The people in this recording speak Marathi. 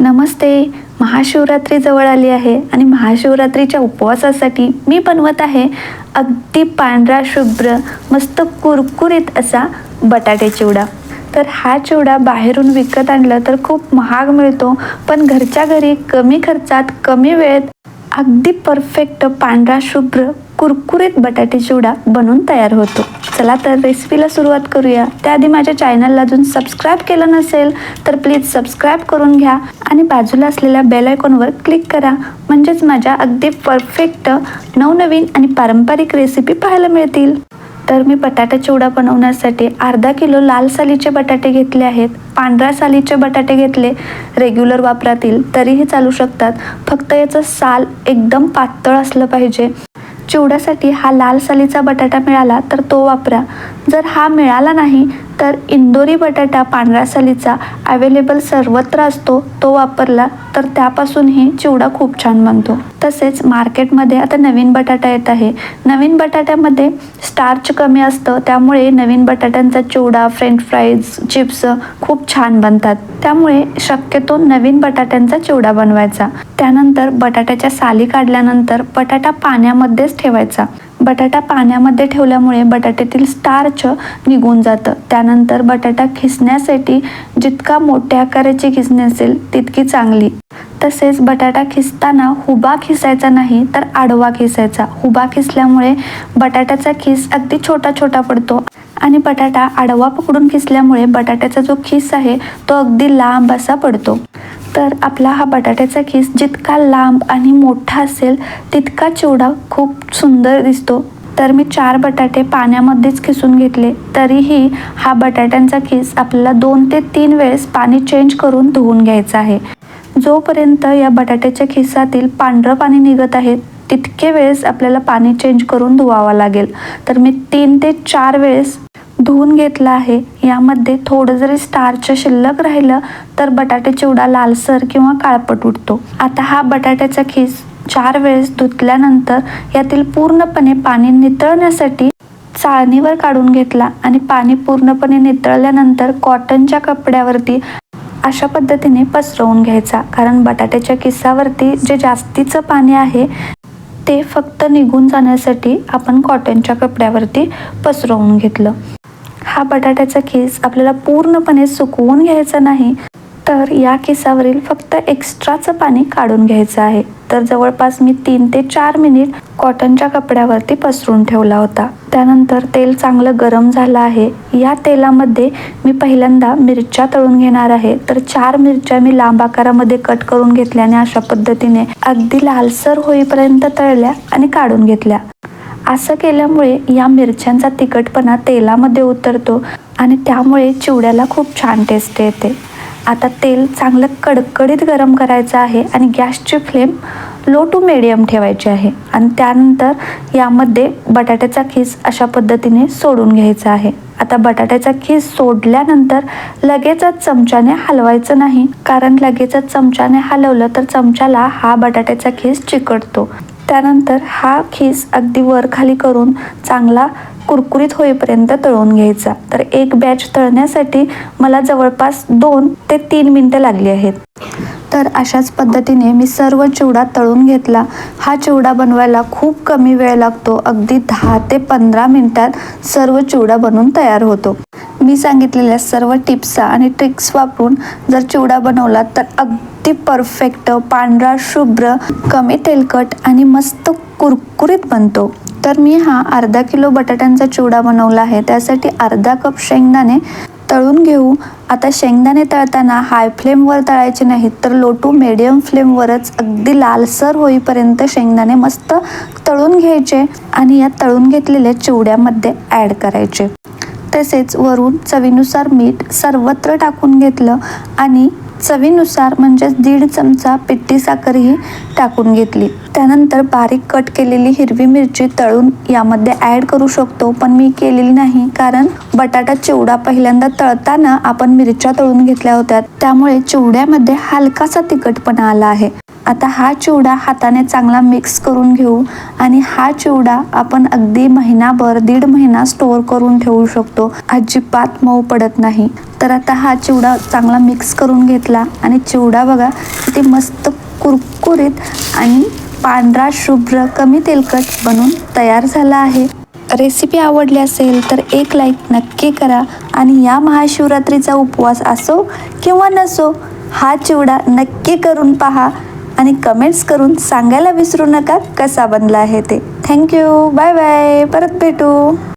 नमस्ते महाशिवरात्री जवळ आली आहे आणि महाशिवरात्रीच्या उपवासासाठी मी बनवत आहे अगदी पांढरा शुभ्र मस्त कुरकुरीत असा बटाटे चिवडा. तर हा चिवडा बाहेरून विकत आणला तर खूप महाग मिळतो पण घरच्या घरी कमी खर्चात कमी वेळेत अगदी परफेक्ट पांढरा शुभ्र कुरकुरीत बटाटे चिवडा बनून तयार होतो. चला तर रेसिपीला सुरुवात करूया. त्याआधी माझ्या चॅनलला अजून सबस्क्राईब केलं नसेल तर प्लीज सबस्क्राईब करून घ्या आणि बाजूला असलेल्या बेल आयकॉनवर क्लिक करा. म्हणजेच माझ्या अगदी परफेक्ट नवनवीन आणि पारंपरिक रेसिपी पाहायला मिळतील. तर मी बटाटा चिवडा बनवण्यासाठी अर्धा किलो लाल सालीचे बटाटे घेतले आहेत. पांढऱ्या सालीचे बटाटे घेतले रेग्युलर वापरातील तरीही चालू शकतात. फक्त याचं साल एकदम पातळ असलं पाहिजे. चिवड्यासाठी हा लाल सालीचा बटाटा मिळाला तर तो वापरा. जर हा मिळाला नाही तर इंदोरी बटाटा पांढऱ्या सालीचा अवेलेबल सर्वत्र असतो तो वापरला तर त्यापासूनही चिवडा खूप छान बनतो. तसेच मार्केटमध्ये आता नवीन बटाटा येत आहे. नवीन बटाट्यामध्ये स्टार्च कमी असतं त्यामुळे नवीन बटाट्यांचा चिवडा फ्रेंच फ्राईज चिप्स खूप छान बनतात. त्यामुळे शक्यतो नवीन बटाट्यांचा चिवडा बनवायचा. त्यानंतर बटाट्याच्या साली काढल्यानंतर बटाटा पाण्यामध्येच ठेवायचा. बटाटा पाण्यामध्ये ठेवल्यामुळे बटाट्यातील स्टार्च निघून जातं. त्यानंतर बटाटा खिसण्यासाठी जितका मोठ्या आकाराची खिसणी असेल तितकी चांगली. तसेच बटाटा खिसताना हुबा खिसायचा नाही तर आडवा खिसायचा. हुबा खिसल्यामुळे बटाट्याचा खिस अगदी छोटा छोटा पडतो. आणि बटाटा आडवा पकडून खिसल्यामुळे बटाट्याचा जो खिस आहे तो अगदी लांब असा पडतो. तर आपला हा बटाट्याचा खिस जितका लांब आणि मोठा असेल तितका चिवडा खूप सुंदर दिसतो. तर मी चार बटाटे पाण्यामध्येच खिसून घेतले. तरीही हा बटाट्यांचा खिस आपल्याला दोन ते तीन वेळेस पाणी चेंज करून धुवून घ्यायचा आहे. जोपर्यंत या बटाट्याच्या खिसातील पांढरं पाणी निघत आहे तितके वेळेस आपल्याला पाणी चेंज करून धुवावं लागेल. तर मी तीन ते चार वेळेस धुवून घेतला आहे. यामध्ये थोडं जरी स्टार्च शिल्लक राहिलं तर बटाटे चिवडा लालसर किंवा काळपट उठतो आता हा बटाट्याचा खिस चार वेळेस धुतल्यानंतर यातील पूर्णपणे पाणी नितळण्यासाठी चाळणीवर काढून घेतला आणि पाणी पूर्णपणे नितळल्यानंतर कॉटनच्या कपड्यावरती अशा पद्धतीने पसरवून घ्यायचा. कारण बटाट्याच्या किस्सावरती जे जास्तीचं पाणी आहे ते फक्त निघून जाण्यासाठी आपण कॉटनच्या कपड्यावरती पसरवून घेतलं. हा बटाट्याचा केस आपल्याला पूर्णपणे सुकवून घ्यायचा नाही तर या केसावरील फक्त एक्स्ट्राचं पाणी काढून घ्यायचं आहे. तर जवळपास मी तीन ते चार मिनिट कॉटनच्या कपड्यावरती पसरून ठेवला होता. त्यानंतर तेल चांगलं गरम झालं आहे. या तेलामध्ये मी पहिल्यांदा मिरच्या तळून घेणार आहे. तर चार मिरच्या मी लांब आकारामध्ये कट करून घेतल्या आणि अशा पद्धतीने अगदी लालसर होईपर्यंत तळल्या आणि काढून घेतल्या. असं केल्यामुळे या मिरच्यांचा तिखटपणा तेलामध्ये उतरतो आणि त्यामुळे चिवड्याला खूप छान टेस्ट येते. आता तेल चांगलं कडकडीत गरम करायचं आहे आणि गॅसची फ्लेम लो टू मिडियम ठेवायची आहे. आणि त्यानंतर यामध्ये बटाट्याचा खीस अशा पद्धतीने सोडून घ्यायचा आहे. आता बटाट्याचा खीस सोडल्यानंतर लगेचच चमच्याने हलवायचं नाही. कारण लगेचच चमच्याने हलवलं तर चमच्याला हा बटाट्याचा खीस चिकटतो. त्यानंतर हा खीस अगदी वर खाली करून चांगला कुरकुरीत होईपर्यंत तळून घ्यायचा. तर एक बॅच तळण्यासाठी मला जवळपास दोन ते तीन मिनटं लागली आहेत. तर अशाच पद्धतीने मी सर्व चिवडा तळून घेतला. हा चिवडा बनवायला खूप कमी वेळ लागतो. अगदी दहा ते पंधरा मिनटात सर्व चिवडा बनवून तयार होतो. मी सांगितलेल्या सर्व टिप्स आणि ट्रिक्स वापरून जर चिवडा बनवला तर अगदी परफेक्ट पांढरा शुभ्र कमी तेलकट आणि मस्त कुरकुरीत बनतो. तर मी हा अर्धा किलो बटाट्यांचा चिवडा बनवला आहे. त्यासाठी अर्धा कप शेंगदाणे तळून घेऊ. आता शेंगदाणे तळताना हाय फ्लेमवर तळायचे नाहीत तर लोटू मिडियम फ्लेमवरच अगदी लालसर होईपर्यंत शेंगदाणे मस्त तळून घ्यायचे आणि या तळून घेतलेल्या चिवड्यामध्ये ॲड करायचे. तसेच वरून चवीनुसार मीठ सर्वत्र टाकून घेतलं आणि चवीनुसार म्हणजेच दीड चमचा पिट्टी साखरही टाकून घेतली. त्यानंतर बारीक कट केलेली हिरवी मिरची तळून यामध्ये ॲड करू शकतो पण मी केलेली नाही कारण बटाटा चिवडा पहिल्यांदा तळताना आपण मिरच्या तळून घेतल्या होत्या. त्यामुळे चिवड्यामध्ये हलकासा तिखटपणा आला आहे. आता हा चिवडा हाताने चांगला मिक्स करून घेऊ आणि हा चिवडा आपण अगदी महिनाभर दीड महिना स्टोअर करून ठेवू शकतो. अजिबात मऊ पडत नाही. तर आता हा चिवडा चांगला मिक्स करून घेतला आणि चिवडा बघा ते मस्त कुरकुरीत आणि पांढरा शुभ्र कमी तेलकट बनून तयार झाला आहे. रेसिपी आवडली असेल तर एक लाईक नक्की करा आणि या महाशिवरात्रीचा उपवास असो किंवा नसो हा चिवडा नक्की करून पहा. आणि कमेंट्स करून सांगायला विसरू नका कसा बनला आहे ते. थँक्यू बाय बाय परत भेटू.